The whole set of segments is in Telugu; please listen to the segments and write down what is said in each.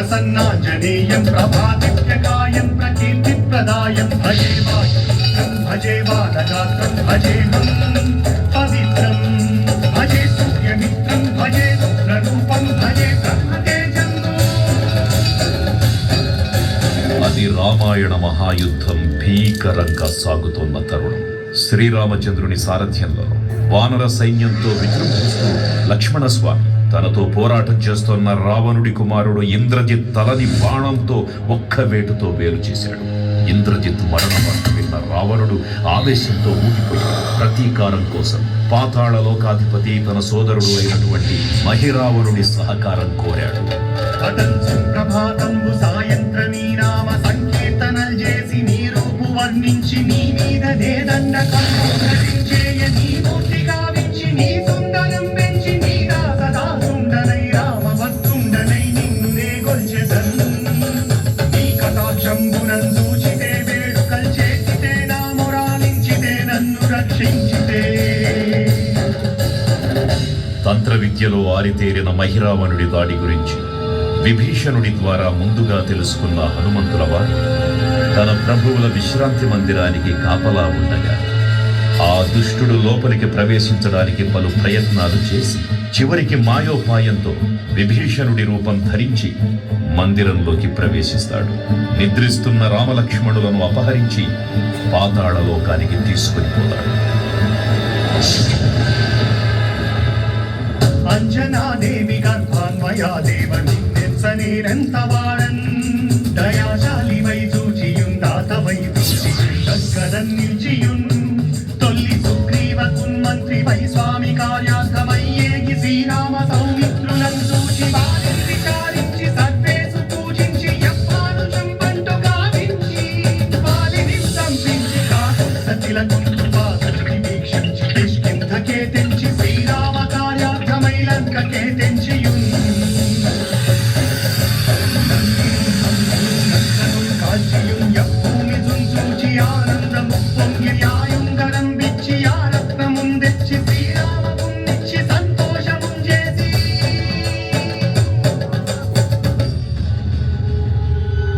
ప్రసన్నా జనేయం ప్రభాదిత్యకాయం ప్రకీర్తి ప్రదాయం భజేవా భజేవా దగాత్రం భజేహం పవిత్రం భజే సూర్యమిత్రం భజే రుద్రరూపం భజే అది రామాయణ మహాయుద్ధం భీకరంగా సాగుతున్న తరుణం. శ్రీరామచంద్రుని సారథ్యంలో వానర సైన్యంతో విజృంభిస్తూ లక్ష్మణ స్వామి తనతో పోరాటం చేస్తున్న రావణుడి కుమారుడు ఇంద్రజిత్ తలని బాణంతో ఒక్క వేటుతో వేరు చేశాడు. ఇంద్రజిత్ మరణం విన్న రావణుడు ఆవేశంతో ఊగిపోయాడు. ప్రతీకారం కోసం పాతాళ లోకాధిపతి తన సోదరుడు అయినటువంటి మహిరావణుడి సహకారం కోరాడు. పటంచు ప్రభాతంబు సాయంత్రమీ నామ నీ మీద తంత్ర విద్యలో ఆరితేరిన మహిరావణుడి దాడి గురించి విభీషణుడి ద్వారా ముందుగా తెలుసుకున్న హనుమంతుల వారు తన ప్రభువుల విశ్రాంతి మందిరానికి కాపలా ఉండగా ఆ దుష్టుడు లోపలికి ప్రవేశించడానికి పలు ప్రయత్నాలు చేసి చివరికి మాయోపాయంతో విభీషణుడి రూపం ధరించి మందిరంలోకి ప్రవేశిస్తాడు. నిద్రిస్తున్న రామలక్ష్మణులను అపహరించి పాతాళలోకానికి తీసుకుని పోతాడు. అంజనాదేవి గర్భాన్వయా దేవ నిన్నెచ్చనేనంత వాడన్.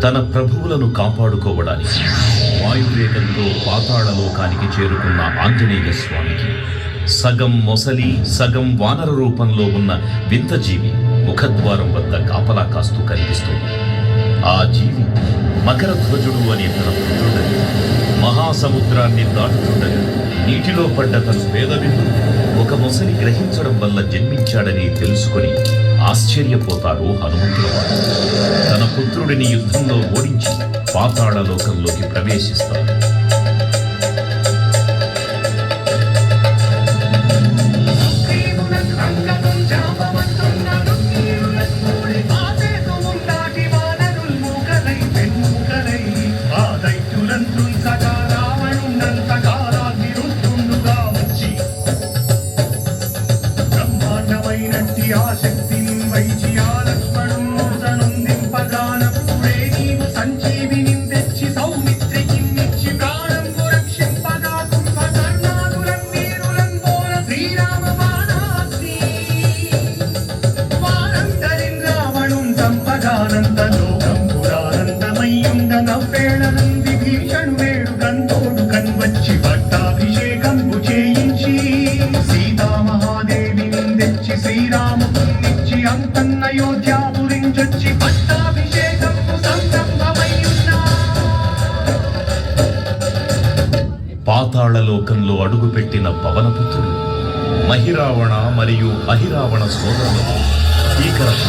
తన ప్రభువులను కాపాడుకోవడానికి వాయువేగంతో పాతాళలోకానికి చేరుకున్న ఆంజనేయ స్వామికి సగం మొసలి సగం వానర రూపంలో ఉన్న వింత జీవి ముఖద్వారం వద్ద కాపలా కాస్తూ కనిపిస్తుంది. ఆ జీవి మకరధ్వజుడు అనే తన పుత్రుడని మహాసముద్రాన్ని దాటుతుండగా నీటిలో పడ్డ తన పేదవిందు ఒక మొసలి గ్రహించడం వల్ల జన్మించాడని తెలుసుకొని ఆశ్చర్యపోతారు హనుమంతుల వారు తన పుత్రుడిని యుద్ధంలో ఓడించి పాతాళ లోకంలోకి ప్రవేశిస్తారు వేడు కన్వచ్చి పట్టాభిషేకంబు చేయించి సీతామహాదేవిని తెచ్చి శ్రీరామునిచ్చి అంతన్నయోధ్యాపురించొచ్చి పట్టాభిషేకంబు సంరంభమయ్యున్నా పాతాళ లోకంలో అడుగుపెట్టిన పవనపుత్రుడు మహిరావణ మరియు అహిరావణ సోదరులతో భీకరపు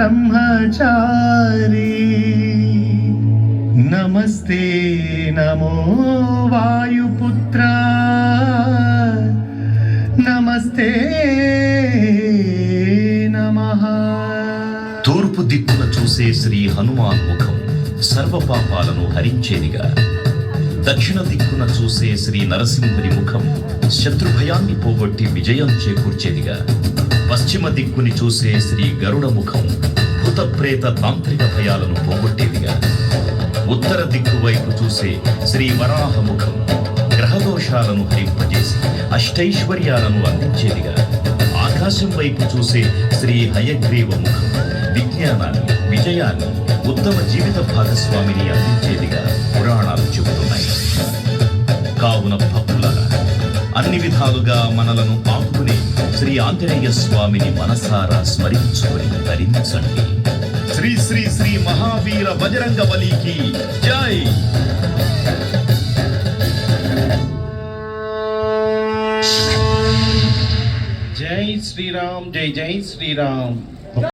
బ్రహ్మచారి. నమస్తే నమో వాయుపుత్ర. నమస్తే నమః. తూర్పు దిక్కున చూసే శ్రీ హనుమాన్ ముఖం సర్వ పాపాలను హరించేదిగా. దక్షిణ దిక్కున చూసే శ్రీ నరసింహుని ముఖం శత్రుభయాన్ని పోగొట్టి విజయం చేకూర్చేదిగా. పశ్చిమ దిక్కుని చూసే శ్రీ గరుడ ముఖం భూతప్రేత తాంత్రిక భయాలను పోగొట్టేదిగా. ఉత్తర దిక్కు వైపు చూసే శ్రీ వరాహ ముఖం గ్రహదోషాలను హరింపజేసి అష్టైశ్వర్యాలను అందించేదిగా. ఆకాశం వైపు చూసే శ్రీ హయగ్రీవ ముఖం విజ్ఞానాన్ని విజయాన్ని ఉత్తమ జీవిత భాగస్వామిని అందించేదిగా పురాణాలు చెబుతున్నాయి. కావున భక్తులారా అన్ని విధాలుగా మనలను ఆపుకునే శ్రీ ఆంజనేయ స్వామిని మనసారా స్మరించుకొని ధరించండి శ్రీ శ్రీ శ్రీ మహావీర బజరంగ బలికి జై జై! శ్రీరామ్ జై జై శ్రీరామ్